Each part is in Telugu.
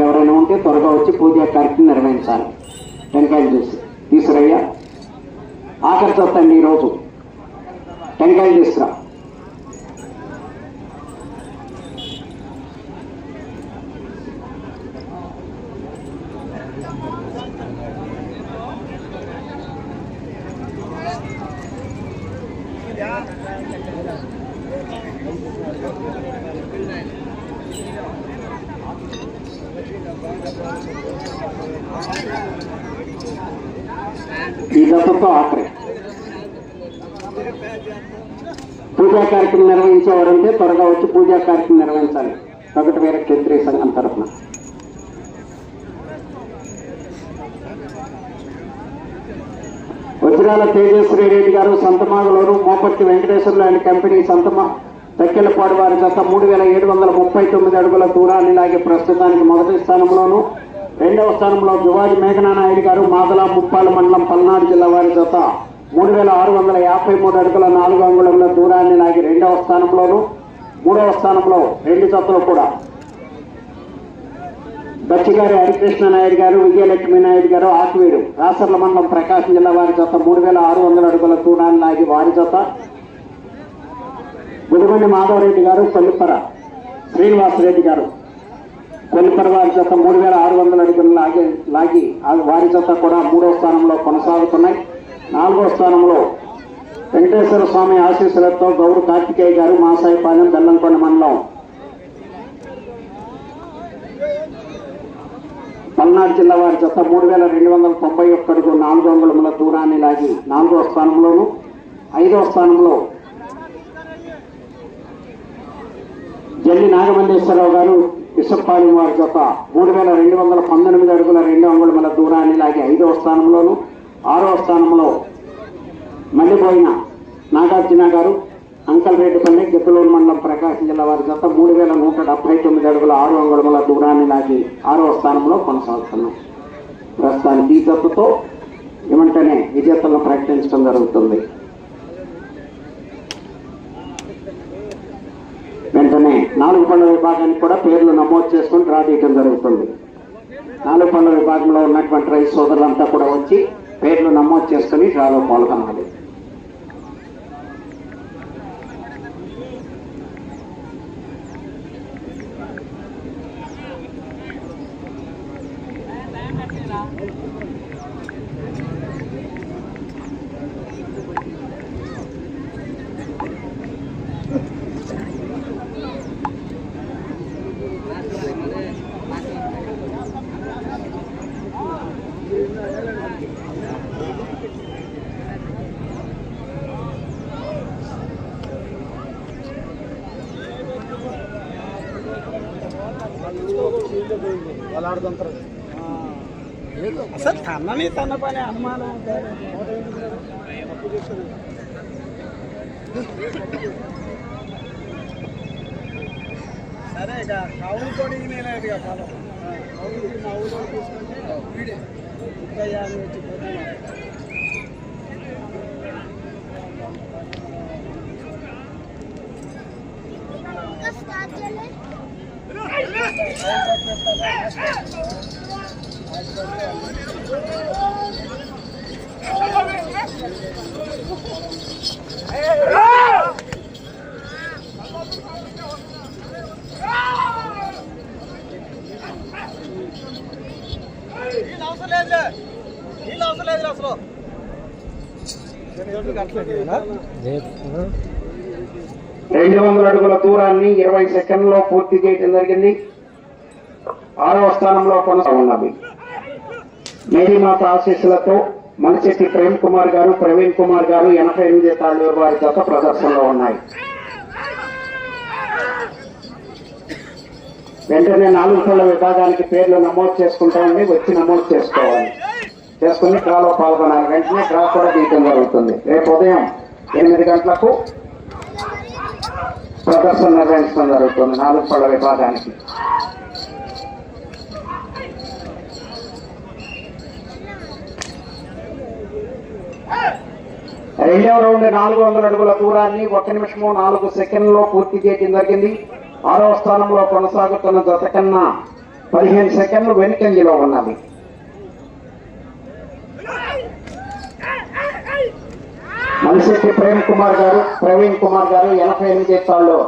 సంఘం తరఫున ఇంకెవరైనా ఉంటే త్వరగా వచ్చి పూజా కార్యక్రమం నిర్వహించాలి. టెంకాయలు చూసి తీసురయ్యా ఆఖరి చొత్తండి ఈరోజు టెంకాయలు తీసుకురా. ఈ దశతో ఆఖరి పూజా కార్యక్రమం నిర్వహించేవారంటే త్వరగా వచ్చి పూజా కార్యక్రమం నిర్వహించాలి. ఒకటి వేరే క్షత్రియ సంఘం తరఫున. వజ్రాల తేజస్వరి రెడ్డి గారు సంతమాగలూరు మోపర్తి వెంకటేశ్వర్లు అండ్ కంపెనీ సంతమా తక్కెలపాడు వారి గత మూడు వేల ఏడు వందల ముప్పై తొమ్మిది అడుగుల దూరాన్ని లాగి ప్రస్తుతానికి మొదటి స్థానంలోను రెండవ స్థానంలో జువాజి మేఘనానాయుడు గారు మాదల ముప్పాల మండలం పల్నాడు జిల్లా వారి జత మూడు వేల ఆరు వందల యాభై మూడు అడుగుల నాలుగు అంగుళముల దూరాన్ని లాగి రెండవ స్థానంలోను మూడవ స్థానంలో రెండు జతలు కూడా. బచ్చిగారి హరికృష్ణ నాయుడు గారు విజయలక్ష్మి నాయుడు గారు ఆకువీడు రాసర్ల మండలం ప్రకాశం జిల్లా వారి జత మూడు వేల ఆరు వందల అడుగుల దూరాన్ని లాగి వారి జత గుడిగొండి మాధవరెడ్డి గారు కొల్లిపర శ్రీనివాసరెడ్డి గారు. కొల్లిపర వారి చేత మూడు వేల ఆరు వందల అడుగులు లాగి లాగి వారి జత కూడా మూడో స్థానంలో కొనసాగుతున్నాయి. నాలుగో స్థానంలో వెంకటేశ్వర స్వామి ఆశీస్సులతో గౌరు కార్తికేయ గారు మాసాయిపాలెం బెల్లంకొండ మండలం. పల్నాడు జిల్లా వారి జత మూడు వేల రెండు వందల తొంభై ఒక్క అడుగు నాలుగు వందల దూరాన్ని లాగి నాలుగో స్థానంలోను ఐదో స్థానంలో జల్లి నాగమల్లేశ్వరరావు గారు విశ్వపాలెం వారి యొక్క మూడు వేల రెండు వందల పంతొమ్మిది అడుగుల రెండు అంగుళముల దూరాన్ని లాగి ఐదవ స్థానంలోను ఆరవ స్థానంలో మల్లిపోయిన నాగార్జున గారు అంకల్రెడ్డిపల్లి గిద్దలూరు మండలం ప్రకాశం జిల్లా వారి జత మూడు వేల నూట డెబ్బై తొమ్మిది అడుగుల ఆరు అంగుళముల దూరాన్ని లాగి ఆరవ స్థానంలో కొనసాగుతున్నాం. ప్రస్తుతానికి ఈ జతతో ఏమంటేనే విజేతలను ప్రకటించడం జరుగుతుంది వెంటనే నాలుగు పళ్ళ విభాగానికి కూడా పేర్లు నమోదు చేసుకుని డ్రా జరుగుతుంది. నాలుగు పళ్ళ విభాగంలో ఉన్నటువంటి రైతు సోదరులంతా కూడా వచ్చి పేర్లు నమోదు చేసుకుని డ్రాలో పాల్గొనాలి. అసలు తనని తన పని అనుమానం సరే ఇక కౌలు కౌలుతో నేనే ఇక పొలం కౌలుకి మా ఊళ్ళో తీసుకుంటే వీడే. ఇంకా యాభై వచ్చి పోతున్నా నీళ్ళు అవసరం లేదులే నీళ్ళు అవసరం లేదు అసలు వందల అడుగుల దూరాన్ని ఇరవై సెకండ్లో పూర్తి చేయడం జరిగింది. ఆరవ స్థానంలో కొనసాగున్నవి మేరీమా ఆశీస్సులతో మనిచెట్టి ప్రేమ్ కుమార్ గారు ప్రవీణ్ కుమార్ గారు ఎనభై ఎనిమిది తాళ్ళు వారి జత ప్రదర్శనలో ఉన్నాయి. వెంటనే నాలుగు పళ్ళ విభాగానికి పేర్లు నమోదు చేసుకుంటామని వచ్చి నమోదు చేసుకోవాలి. చేసుకుని డ్రాలో పాల్గొనాలి. వెంటనే డ్రా కూడా తీయటం జరుగుతుంది. రేపు ఉదయం ఎనిమిది గంటలకు ప్రదర్శన నిర్వహించడం జరుగుతుంది నాలుగు పళ్ళ విభాగానికి. రెండవ రౌండ్ నాలుగు వందల అడుగుల దూరాన్ని ఒక నిమిషము నాలుగు సెకండ్లో పూర్తి చేయడం జరిగింది. ఆరవ స్థానంలో కొనసాగుతున్న జత కన్నా పదిహేను సెకండ్లు వెనుకంజలో ఉన్నది. మలిశెట్టి ప్రేమ్ కుమార్ గారు ప్రవీణ్ కుమార్ గారు ఎనభై ఎనిమిది ఎత్తాల్లో.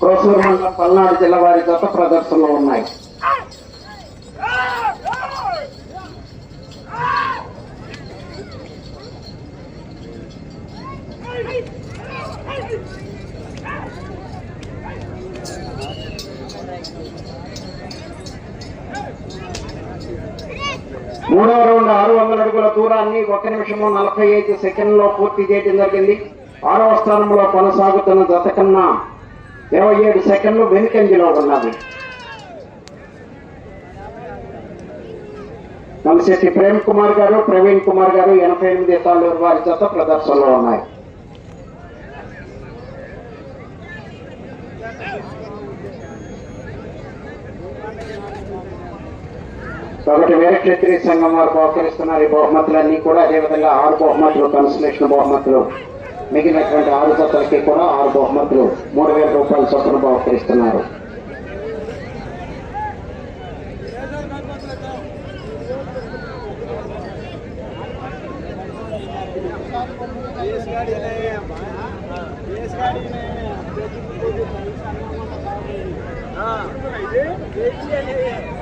క్రోసూరు మండలం పల్నాడు జిల్లా వారి జత ప్రదర్శనలో ఉన్నాయి. మూడవ రౌండ్ ఆరు వందల అడుగుల దూరాన్ని ఒక నిమిషము నలభై ఐదు సెకండ్లో పూర్తి చేయడం జరిగింది. ఆరవ స్థానంలో కొనసాగుతున్న జత కన్నా ఇరవై ఏడు సెకండ్లు వెనుకంజలో ఉన్నది. నమశెట్టి ప్రేమ్ కుమార్ గారు ప్రవీణ్ కుమార్ గారు ఎనభై ఎనిమిది తాలూరు వారి జత ప్రదర్శనలో ఉన్నాయి. కాబట్టి వేరే క్షత్రియ సంఘం వారు బహుకరిస్తున్నారు. ఈ బహుమతులన్నీ కూడా అదేవిధంగా ఆరు బహుమతులు కన్సలేషన్ బహుమతులు మిగిలినటువంటి ఆరు జతలకి కూడా ఆరు బహుమతులు మూడు వేల రూపాయల చొప్పున బహుకరిస్తున్నారు. देश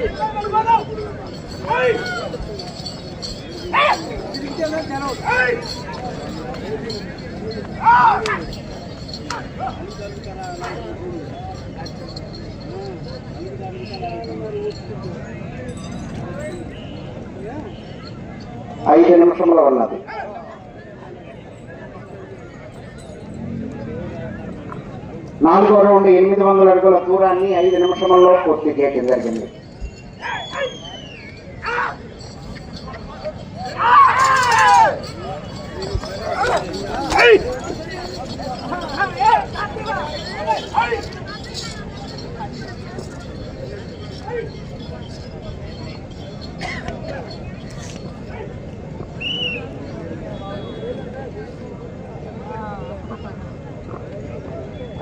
ఐదు నిమిషంలో ఉన్నది. నాలుగో రౌండ్ ఎనిమిది వందల అడుగుల దూరాన్ని ఐదు నిమిషంలో పూర్తి చేయడం జరిగింది.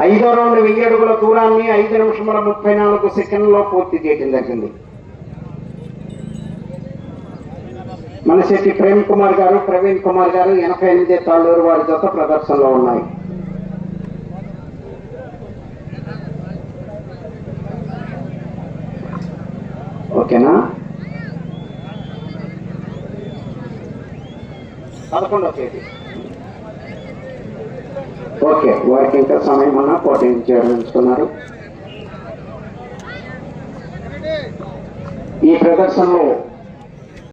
ఐదో రౌండ్ వెయ్యి అడుగుల దూరాన్ని ఐదు నిమిషముల ముప్పై నాలుగు సెకండ్లో పూర్తి చేయడం జరిగింది. మనశెట్టి ప్రేమ్ కుమార్ గారు ప్రవీణ్ కుమార్ గారు ఎనభై ఎనిమిది తాళ్ళూరు వారి జత ప్రదర్శనలో ఉన్నాయి. ఓకేనా? పదకొండో తేదీ. ఓకే వారికి ఇంకా సమయం ఉన్నా పోటీని చేయించుకున్నారు ఈ ప్రదర్శనలో